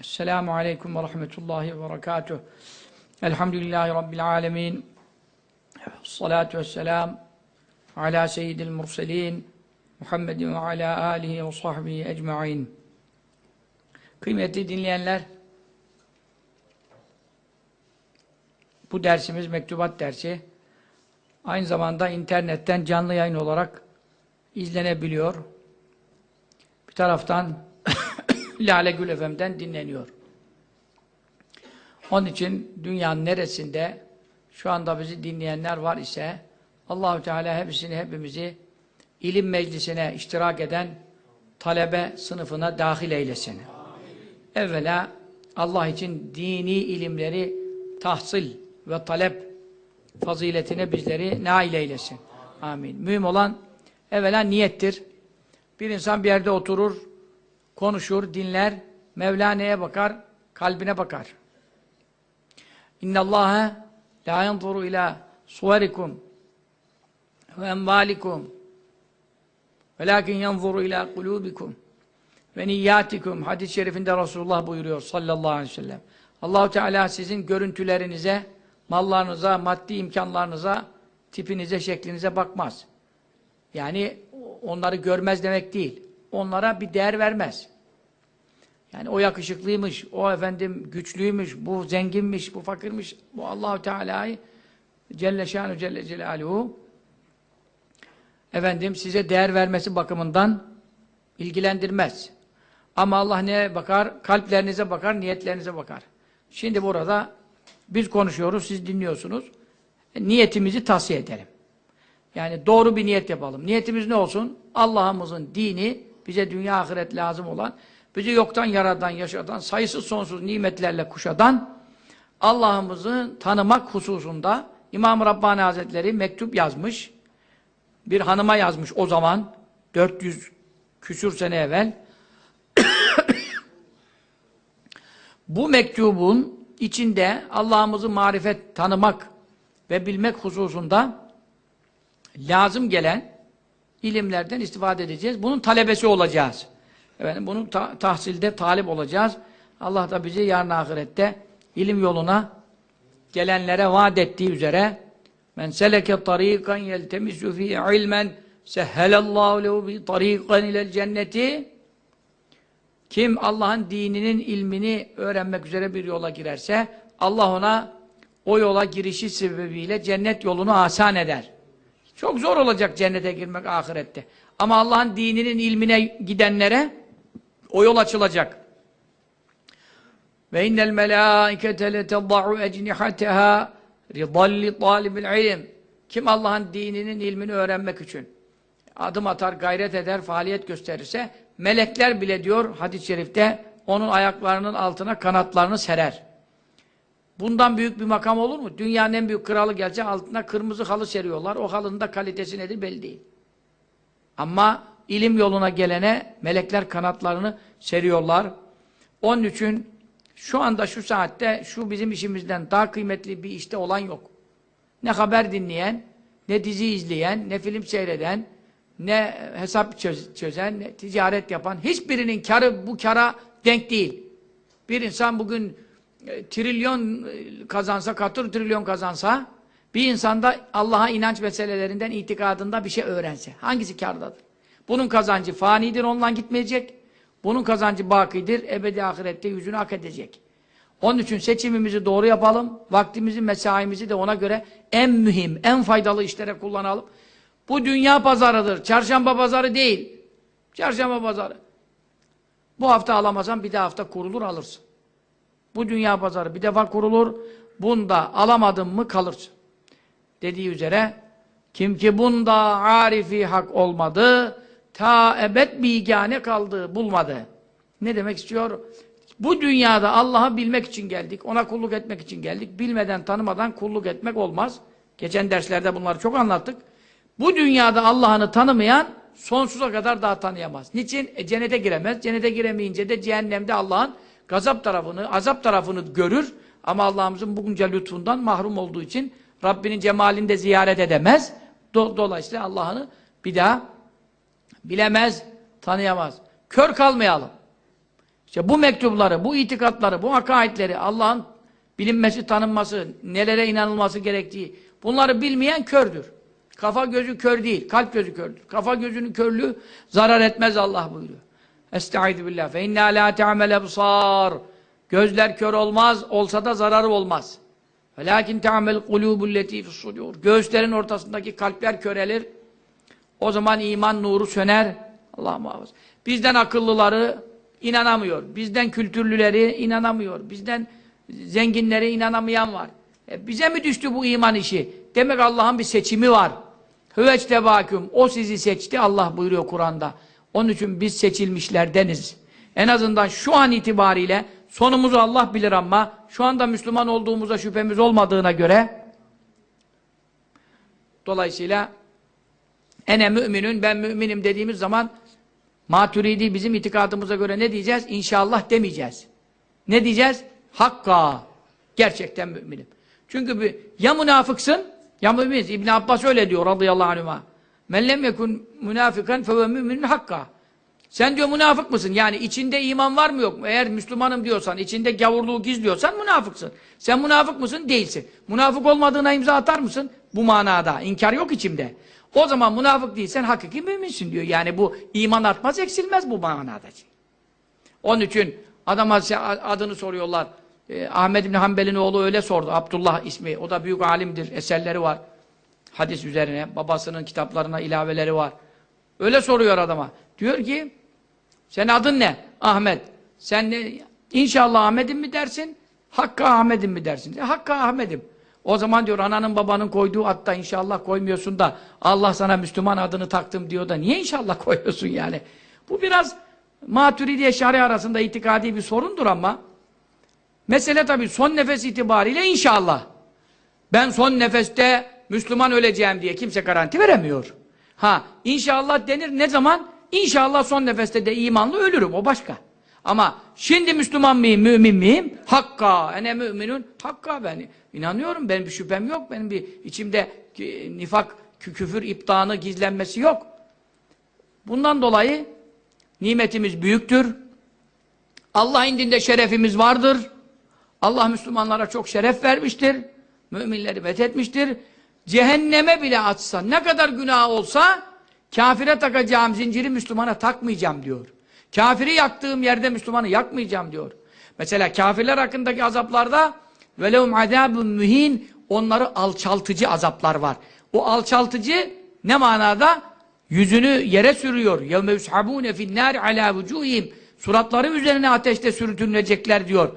Esselamu Aleyküm ve Rahmetullahi ve Berekatuh. Elhamdülillahi Rabbil Alemin. Salatu vesselam ala seyyidil murselin Muhammedin ve ala alihi ve sahbihi ecma'in. Kıymetli dinleyenler, bu dersimiz mektubat dersi. Aynı zamanda internetten canlı yayın olarak izlenebiliyor. Bir taraftan Lale Gül FM'den dinleniyor. Onun için dünyanın neresinde şu anda bizi dinleyenler var ise Allahü Teala hepsini hepimizi ilim meclisine iştirak eden talebe sınıfına dahil eylesin. Evvela Allah için dini ilimleri tahsil ve talep faziletine bizleri nail eylesin. Amin. Mühim olan evvela niyettir. Bir insan bir yerde oturur, konuşur, dinler, Mevla neye bakar? Kalbine bakar. İnna Allaha la yanzuru ila suverikum ve emvalikum velakin yanzuru ila kulubikum ve niyyatikum hadis-i şerifinde Resulullah buyuruyor sallallahu aleyhi ve sellem. Allahu Teala sizin görüntülerinize, mallarınıza, maddi imkanlarınıza, tipinize, şeklinize bakmaz. Yani onları görmez demek değil. Onlara bir değer vermez. Yani o yakışıklıymış, o efendim güçlüymüş, bu zenginmiş, bu fakirmiş. Bu Allahu Teala'yı Celle Şanu Celle Celaluhu efendim size değer vermesi bakımından ilgilendirmez. Ama Allah neye bakar? Kalplerinize bakar, niyetlerinize bakar. Şimdi burada biz konuşuyoruz, siz dinliyorsunuz. E, niyetimizi tavsiye edelim. Yani doğru bir niyet yapalım. Niyetimiz ne olsun? Allah'ımızın dini, bize dünya ahiret lazım olan, bizi yoktan yaradan, yaşadan, sayısız sonsuz nimetlerle kuşadan, Allah'ımızı tanımak hususunda İmam-ı Rabbani Hazretleri mektup yazmış. Bir hanıma yazmış o zaman, 400 küsür sene evvel. Bu mektubun içinde Allah'ımızı marifet, tanımak ve bilmek hususunda lazım gelen ilimlerden istifade edeceğiz. Bunun talebesi olacağız. Efendim, bunun ta tahsilde talip olacağız. Allah da bizi yarın ahirette ilim yoluna gelenlere vaat ettiği üzere men seleke tariqan yeltemisu fi ilmen sehhelallahu lehu bi tariqan ilel cenneti kim Allah'ın dininin ilmini öğrenmek üzere bir yola girerse Allah ona o yola girişi sebebiyle cennet yolunu asan eder. Çok zor olacak cennete girmek ahirette. Ama Allah'ın dininin ilmine gidenlere o yol açılacak. Ve innel melâikete letedda'u ecnihateha ridalli talibil ilim. Kim Allah'ın dininin ilmini öğrenmek için adım atar, gayret eder, faaliyet gösterirse melekler bile diyor hadis-i şerifte onun ayaklarının altına kanatlarını serer. Bundan büyük bir makam olur mu? Dünyanın en büyük kralı gelse altına kırmızı halı seriyorlar. O halının da kalitesi nedir belli değil. Ama ilim yoluna gelene melekler kanatlarını seriyorlar. Onun için şu anda şu saatte şu bizim işimizden daha kıymetli bir işte olan yok. Ne haber dinleyen, ne dizi izleyen, ne film seyreden, ne hesap çözen, ne ticaret yapan hiçbirinin karı bu kara denk değil. Bir insan bugün e, trilyon e, kazansa, katır trilyon kazansa bir insanda Allah'a inanç meselelerinden, itikadında bir şey öğrense. Hangisi kardadır? Bunun kazancı fanidir, ondan gitmeyecek. Bunun kazancı bakidir, ebedi ahirette yüzünü hak edecek. Onun için seçimimizi doğru yapalım, vaktimizi, mesaimizi de ona göre en mühim, en faydalı işlere kullanalım. Bu dünya pazarıdır, çarşamba pazarı değil. Çarşamba pazarı. Bu hafta alamazsan bir de hafta kurulur alırsın. Bu dünya pazarı bir defa kurulur, bunda alamadın mı kalırsın. Dediği üzere, kim ki bunda arifi hak olmadı, ta ebed bigane kaldı, bulmadı. Ne demek istiyor? Bu dünyada Allah'ı bilmek için geldik, ona kulluk etmek için geldik. Bilmeden, tanımadan kulluk etmek olmaz. Geçen derslerde bunları çok anlattık. Bu dünyada Allah'ını tanımayan sonsuza kadar daha tanıyamaz. Niçin? E, cennete giremez. Cennete giremeyince de cehennemde Allah'ın gazap tarafını, azap tarafını görür. Ama Allah'ımızın bugünce lütfundan mahrum olduğu için Rabbinin cemalinde ziyaret edemez. Do dolayısıyla Allah'ını bir daha bilemez, tanıyamaz. Kör kalmayalım. İşte bu mektupları, bu itikatları, bu akaidleri, Allah'ın bilinmesi, tanınması, nelere inanılması gerektiği, bunları bilmeyen kördür. Kafa gözü kör değil, kalp gözü kördür. Kafa gözünün körlüğü zarar etmez Allah buyuruyor. Estaizu billah. Fe inna la te'amel ebsar. Gözler kör olmaz, olsa da zararı olmaz. Velakin te'amel kulubul letifus sudur. Göğüslerin ortasındaki kalpler körelir. O zaman iman nuru söner. Allah muhafaza. Bizden akıllıları inanamıyor. Bizden kültürlüleri inanamıyor. Bizden zenginleri inanamayan var. E bize mi düştü bu iman işi? Demek Allah'ın bir seçimi var. Hüveçtebâküm. O sizi seçti. Allah buyuruyor Kur'an'da. Onun için biz seçilmişlerdeniz. En azından şu an itibariyle sonumuzu Allah bilir ama şu anda Müslüman olduğumuza şüphemiz olmadığına göre dolayısıyla ene müminün ben müminim dediğimiz zaman maturidi bizim itikadımıza göre ne diyeceğiz? İnşallah demeyeceğiz. Ne diyeceğiz? Hakka. Gerçekten müminim. Çünkü bir, ya münafıksın ya müminsin. İbn Abbas öyle diyor radıyallahu anhuma. Men lem yekun münafikan fe müminun hakka. Sen diyor münafık mısın? Yani içinde iman var mı yok mu? Eğer Müslümanım diyorsan, içinde gavurluğu gizliyorsan münafıksın. Sen münafık mısın? Değilsin. Münafık olmadığına imza atar mısın? Bu manada. İnkar yok içimde. O zaman münafık değilsen hakiki müminsin diyor. Yani bu iman artmaz eksilmez bu manada. Onun için adama adını soruyorlar. Ee, Ahmed bin Hanbel'in oğlu öyle sordu. Abdullah ismi. O da büyük alimdir. Eserleri var. Hadis üzerine. Babasının kitaplarına ilaveleri var. Öyle soruyor adama. Diyor ki sen adın ne? Ahmet. Sen ne? İnşallah Ahmet'im mi dersin? Hakkı Ahmet'im mi dersin? E, Hakkı Ahmet'im. O zaman diyor ananın babanın koyduğu atta inşallah koymuyorsun da Allah sana Müslüman adını taktım diyor da niye inşallah koyuyorsun yani? Bu biraz Maturidi Eşari arasında itikadi bir sorundur ama mesele tabii son nefes itibariyle inşallah. Ben son nefeste Müslüman öleceğim diye kimse garanti veremiyor. Ha inşallah denir ne zaman? İnşallah son nefeste de imanlı ölürüm o başka. Ama şimdi Müslüman mıyım, mümin miyim? Hakka, ene müminun, hakka ben inanıyorum, benim bir şüphem yok, benim bir içimde nifak, küfür, iptanı, gizlenmesi yok. Bundan dolayı nimetimiz büyüktür. Allah indinde şerefimiz vardır. Allah Müslümanlara çok şeref vermiştir. Müminleri methetmiştir. Cehenneme bile atsa, ne kadar günah olsa kafire takacağım zinciri Müslümana takmayacağım diyor. Kafiri yaktığım yerde Müslümanı yakmayacağım diyor. Mesela kafirler hakkındaki azaplarda velehum azabun mühin onları alçaltıcı azaplar var. O alçaltıcı ne manada? Yüzünü yere sürüyor. يَوْمَ يُسْحَبُونَ فِي النَّارِ عَلَى وُجُوهِمْ Suratları üzerine ateşte sürütünecekler diyor.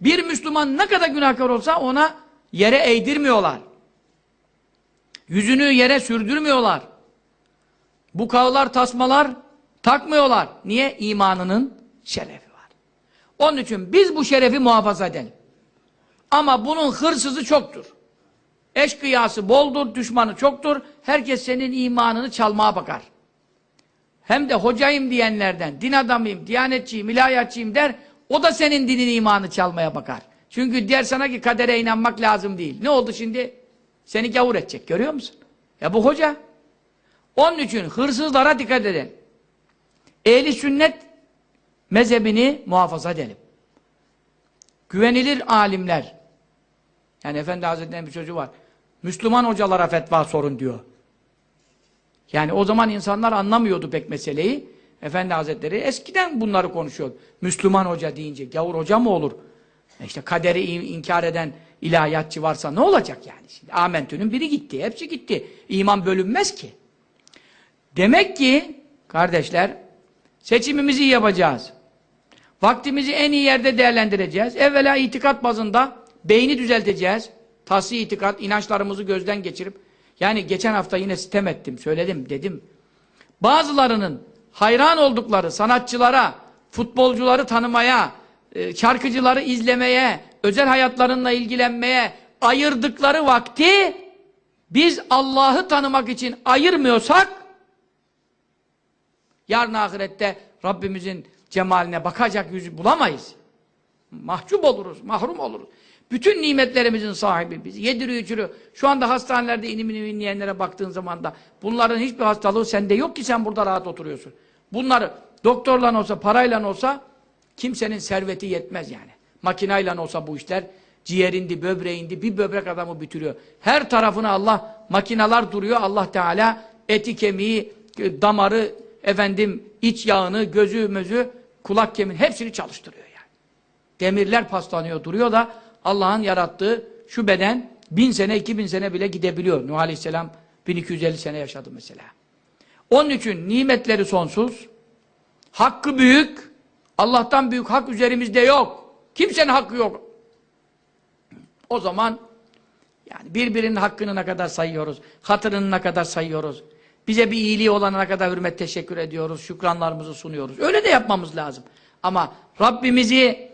Bir Müslüman ne kadar günahkar olsa ona yere eğdirmiyorlar. Yüzünü yere sürdürmüyorlar. Bu kavlar, tasmalar takmıyorlar. Niye? İmanının şerefi var. Onun için biz bu şerefi muhafaza edelim. Ama bunun hırsızı çoktur. Eşkıyası boldur, düşmanı çoktur. Herkes senin imanını çalmaya bakar. Hem de hocayım diyenlerden, din adamıyım, diyanetçiyim, ilahiyatçıyım der, o da senin dinin imanı çalmaya bakar. Çünkü der sana ki kadere inanmak lazım değil. Ne oldu şimdi? Seni gavur edecek, görüyor musun? Ya bu hoca. Onun için hırsızlara dikkat edin. Ehli sünnet mezhebini muhafaza edelim. Güvenilir alimler. Yani Efendi Hazretleri'nin bir sözü var. Müslüman hocalara fetva sorun diyor. Yani o zaman insanlar anlamıyordu pek meseleyi. Efendi Hazretleri eskiden bunları konuşuyor. Müslüman hoca deyince gavur hoca mı olur? E işte kaderi inkar eden ilahiyatçı varsa ne olacak yani? Şimdi Amentü'nün biri gitti. Hepsi gitti. İman bölünmez ki. Demek ki kardeşler seçimimizi yapacağız. Vaktimizi en iyi yerde değerlendireceğiz. Evvela itikat bazında beyni düzelteceğiz. Tahsi itikat, inançlarımızı gözden geçirip yani geçen hafta yine sitem ettim, söyledim, dedim. Bazılarının hayran oldukları sanatçılara, futbolcuları tanımaya, e, şarkıcıları izlemeye, özel hayatlarınla ilgilenmeye ayırdıkları vakti biz Allah'ı tanımak için ayırmıyorsak yarın ahirette Rabbimizin cemaline bakacak yüzü bulamayız. Mahcup oluruz, mahrum oluruz. Bütün nimetlerimizin sahibi biz. Yediriyor, içiriyor. Şu anda hastanelerde inim inim inleyenlere baktığın zaman da bunların hiçbir hastalığı sende yok ki sen burada rahat oturuyorsun. Bunları doktorla olsa, parayla olsa Kimsenin serveti yetmez yani. Makinayla olsa bu işler ciğerindi, böbreğindi, bir böbrek adamı bitiriyor. Her tarafına Allah, makinalar duruyor. Allah Teala eti, kemiği, damarı, efendim iç yağını, gözü, mözü, kulak kemiğini hepsini çalıştırıyor yani. Demirler paslanıyor, duruyor da Allah'ın yarattığı şu beden bin sene, iki bin sene bile gidebiliyor. Nuh Aleyhisselam 1250 sene yaşadı mesela. Onun için nimetleri sonsuz, hakkı büyük, Allah'tan büyük hak üzerimizde yok. Kimsenin hakkı yok. O zaman yani birbirinin hakkını ne kadar sayıyoruz, hatırını ne kadar sayıyoruz, bize bir iyiliği olana ne kadar hürmet teşekkür ediyoruz, şükranlarımızı sunuyoruz. Öyle de yapmamız lazım. Ama Rabbimizi,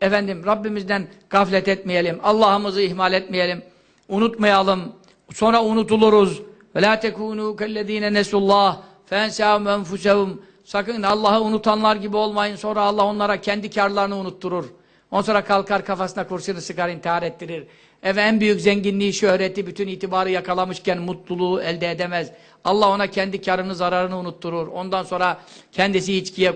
efendim Rabbimizden gaflet etmeyelim, Allah'ımızı ihmal etmeyelim, unutmayalım, sonra unutuluruz. وَلَا تَكُونُوا كَالَّذ۪ينَ نَسُوا اللّٰهِ فَاَنْسَاهُمْ اَنْفُسَهُمْ Sakın Allah'ı unutanlar gibi olmayın. Sonra Allah onlara kendi karlarını unutturur. Ondan sonra kalkar kafasına kurşunu sıkar intihar ettirir. Eve en büyük zenginliği, şöhreti, bütün itibarı yakalamışken mutluluğu elde edemez. Allah ona kendi karını, zararını unutturur. Ondan sonra kendisi içkiye